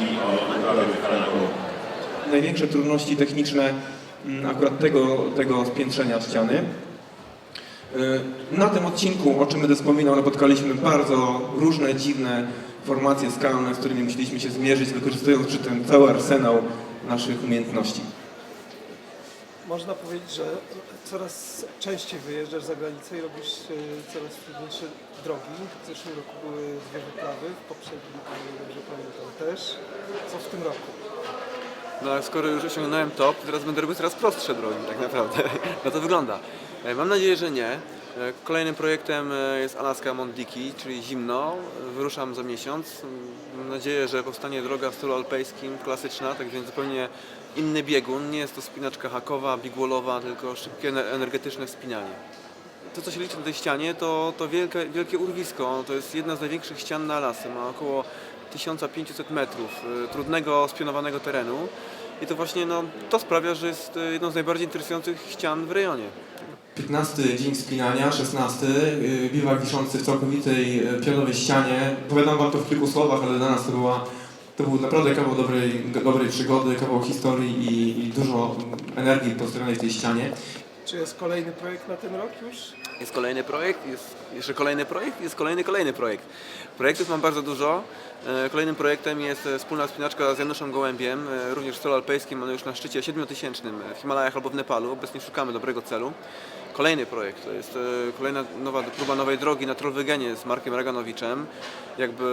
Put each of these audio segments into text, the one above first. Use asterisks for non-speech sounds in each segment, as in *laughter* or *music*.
walki o wychalanego. Największe trudności techniczne mm, akurat tego, tego spiętrzenia ściany. E, na tym odcinku, o czym będę wspominał, napotkaliśmy bardzo różne dziwne formacje skalne, z którymi musieliśmy się zmierzyć, wykorzystując przy tym cały arsenał naszych umiejętności. Można powiedzieć, że coraz częściej wyjeżdżasz za granicę i robisz e, coraz trudniejsze drogi. W zeszłym roku były dwie wyprawy, w poprzednim, jeżeli dobrze pamiętam, też. Co w tym roku? No skoro już osiągnąłem top, teraz będę robił coraz prostsze drogi, tak naprawdę. *laughs* No to wygląda. E, Mam nadzieję, że nie. E, Kolejnym projektem e, jest Alaska Mount Dickey, czyli zimno. E, Wyruszam za miesiąc. Mam nadzieję, że powstanie droga w stylu alpejskim, klasyczna, tak więc zupełnie inny biegun. Nie jest to spinaczka hakowa, bigwallowa, tylko szybkie, ener- energetyczne wspinanie. To, co się liczy na tej ścianie, to, to wielkie, wielkie urwisko. To jest jedna z największych ścian na Alasce. Ma około 1500 metrów y, trudnego, spionowanego terenu. I to właśnie no, to sprawia, że jest jedną z najbardziej interesujących ścian w rejonie. 15 dzień spinania, 16, yy, biwak wiszący w całkowitej yy, pionowej ścianie. Powiadam wam to w kilku słowach, ale dla nas to była to był naprawdę kawał dobrej, dobrej przygody, kawał historii i, i dużo energii postawionej w tej ścianie. Czy jest kolejny projekt na ten rok już? Jest kolejny projekt, jest jeszcze kolejny projekt, jest kolejny, kolejny projekt. Projektów mam bardzo dużo. E, Kolejnym projektem jest e, wspólna wspinaczka z Januszem Gołębiem, e, również w stylu alpejskim, ale już na szczycie 7000 w Himalajach albo w Nepalu. Obecnie szukamy dobrego celu. Kolejny projekt to jest e, kolejna nowa próba nowej drogi na Trollwegenie z Markiem Raganowiczem. Jakby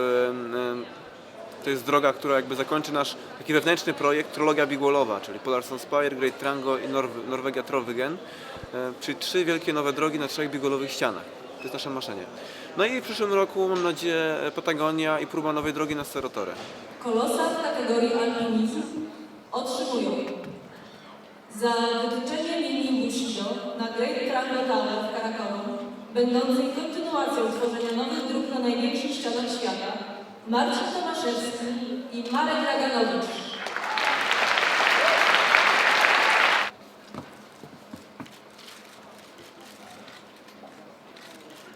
e, to jest droga, która jakby zakończy nasz taki wewnętrzny projekt Trologia Bigwallowa, czyli Polarstone Spire, Great Trango i Norw- Norwegia Trollwegen, e, czyli trzy wielkie nowe drogi na trzech bigwallowych ścianach. To jest nasze marzenie. No i w przyszłym roku mam nadzieję Patagonia i próba nowej drogi na Serotorę. Kolosa w kategorii alpinizm otrzymują za Great Trangotala w Karakorum, będącej kontynuacją tworzenia nowych dróg na największych ścianach świata, Marcin Tomaszewski i Marek Raganowicz.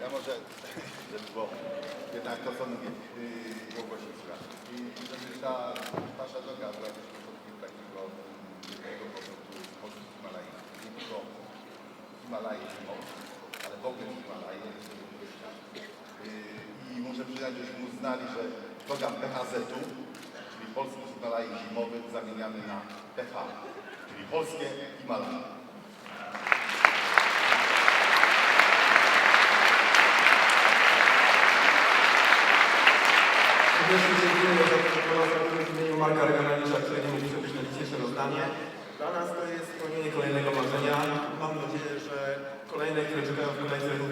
Ja może, żeby było, jednak to są yy, Łogosiewska. I żeby ta nasza droga była też początkiem takiego wielkiego powrotu od Himalai. Nie tylko Himalaje zimowe, ale w ogóle Himalaje. Yy, I muszę przyznać, żeśmy uznali, że program PHZ-u, czyli Polski Himalaje Zimowy, zamieniamy na PH, czyli Polskie Himalaje. Serdecznie dziękuję za to w imieniu Marka Reganowicza, który nie mógł przybyć na dzisiejsze rozdanie. Dla nas to jest spełnienie kolejnego marzenia. Mam nadzieję, że kolejne, które czekają w Dunajce również będą zrealizowane w przyszłości. Dziękuję bardzo.